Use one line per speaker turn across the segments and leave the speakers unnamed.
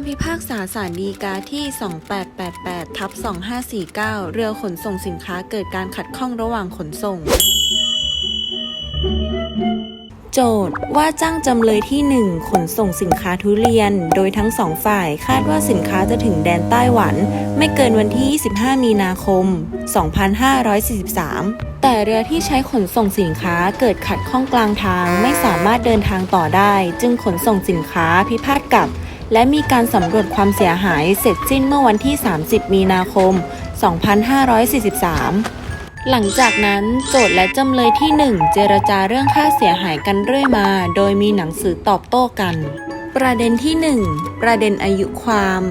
ำพิพากษาศาลฎีกาที่ 2888ทับ2549 เรือขนส่งสินค้าเกิดการขัดข้องระหว่างขนส่ง โจทย์ว่าจ้างจำเลยที่ 1 ขนส่งสินค้าทุเรียน โดยทั้งสองฝ่ายคาดว่าสินค้าจะถึงแดนไต้หวัน ไม่เกินวันที่ 25 มีนาคม 2543 แต่เรือที่ใช้ขนส่งสินค้าเกิดขัดข้องกลางทางไม่สามารถเดินทางต่อได้ จึงขนส่งสินค้าพิพาทกลับ และมีการสำรวจความเสียหายเสร็จสิ้นเมื่อวันที่ 30 มีนาคม 2543 หลังจากนั้นโจทย์และจำเลยที่ 1 เจรจาเรื่องค่าเสียหายกันเรื่อยมา โดยมีหนังสือตอบโต้กัน ประเด็นที่ 1 ประเด็นอายุความ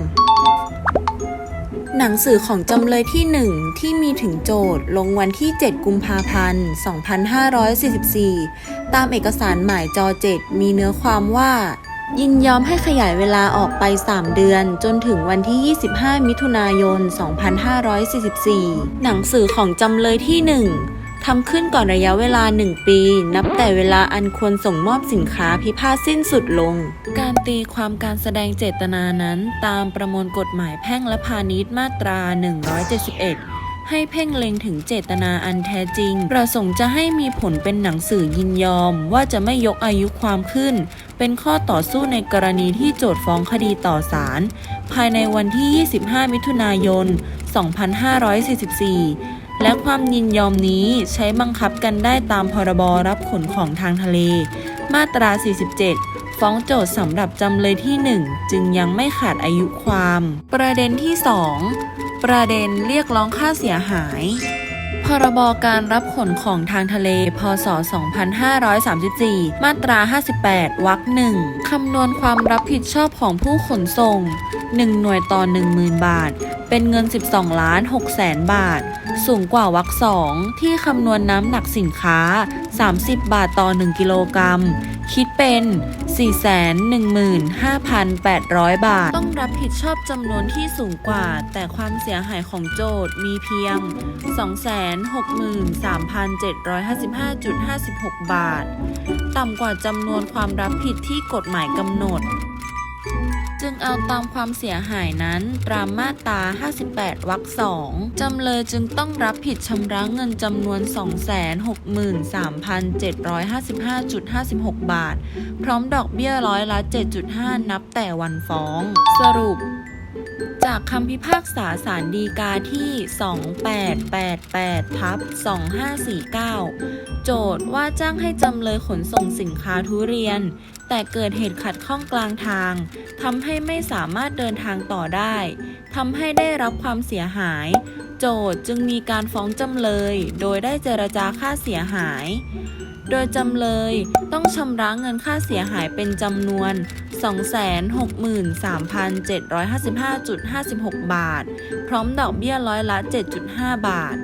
หนังสือของจำเลยที่ 1 ที่มีถึงโจทย์ลงวันที่ 7 กุมภาพันธ์ 2544 ตามเอกสารหมายจอ7มีเนื้อความว่า ยินยอมให้ขยายเวลาออกไป 3 เดือน จนถึงวันที่ 25 มิถุนายน 2544 หนังสือของจำเลยที่ 1 ทำขึ้นก่อนระยะเวลา 1 ปี นับแต่เวลาอันควรส่งมอบสินค้าพิพาทสิ้นสุดลง การตีความการแสดงเจตนานั้น ตามประมวลกฎหมายแพ่งและพาณิชย์มาตรา 171ให้เพ่งเล็งถึงเจตนาอันแท้จริง ประสงค์จะให้มีผลเป็นหนังสือยินยอมว่าจะไม่ยกอายุความขึ้น เป็นข้อต่อสู้ในกรณีที่โจทก์ฟ้องคดีต่อศาลภายในวันที่ 25 มิถุนายน 2544 และความยินยอมนี้ใช้บังคับกันได้ตามพรบรับขนของทางทะเล มาตรา 47 ฟ้องโจทย์สำหรับจำเลยที่ 1 จึงยังไม่ขาดอายุความ ประเด็นที่ 2 ประเด็นเรียกร้องค่าเสียหาย พรบการรับขนของทางทะเล พศ 2534 มาตรา 58 วรรคหนึ่งคำนวณความรับผิดชอบของผู้ขนส่ง 1 หน่วยต่อ 10,000 บาท เป็นเงิน 12 ล้าน6แสนบาท สูงกว่าวรรคสองที่คำนวณน้ำหนักสินค้า 30 บาทต่อ 1 กิโลกรัม คิดเป็น 415,800 บาท ต้องรับผิดชอบจำนวนที่สูงกว่า แต่ความเสียหายของโจทย์มีเพียง 263,755.56 บาท ต่ำกว่าจำนวนความรับผิดที่กฎหมายกำหนด จึงเอาตามความเสียหายนั้นตามมาตรา 58 วรรคสองจำเลยจึงต้องรับผิดชำระเงินจำนวน 263,755.56 บาท พร้อมดอกเบี้ยร้อยละ 7.5 นับแต่วันฟ้อง สรุป จากคำพิพากษาศาลฎีกาที่ 2888ทับ2549 โจทย์ว่าจ้างให้จำเลยขนส่งสินค้าทุเรียน แต่เกิดเหตุขัดข้องกลางทางทำให้ไม่สามารถเดินทางต่อได้ทำให้ได้รับความเสียหาย โจทจึงมีการฟ้องจำเลย โดยได้เจรจาค่าเสียหาย โดยจำเลยต้องชำระเงินค่าเสียหายเป็นจำนวน 263,755.56 บาท พร้อมดอกเบี้ยร้อยละ 7.5 บาท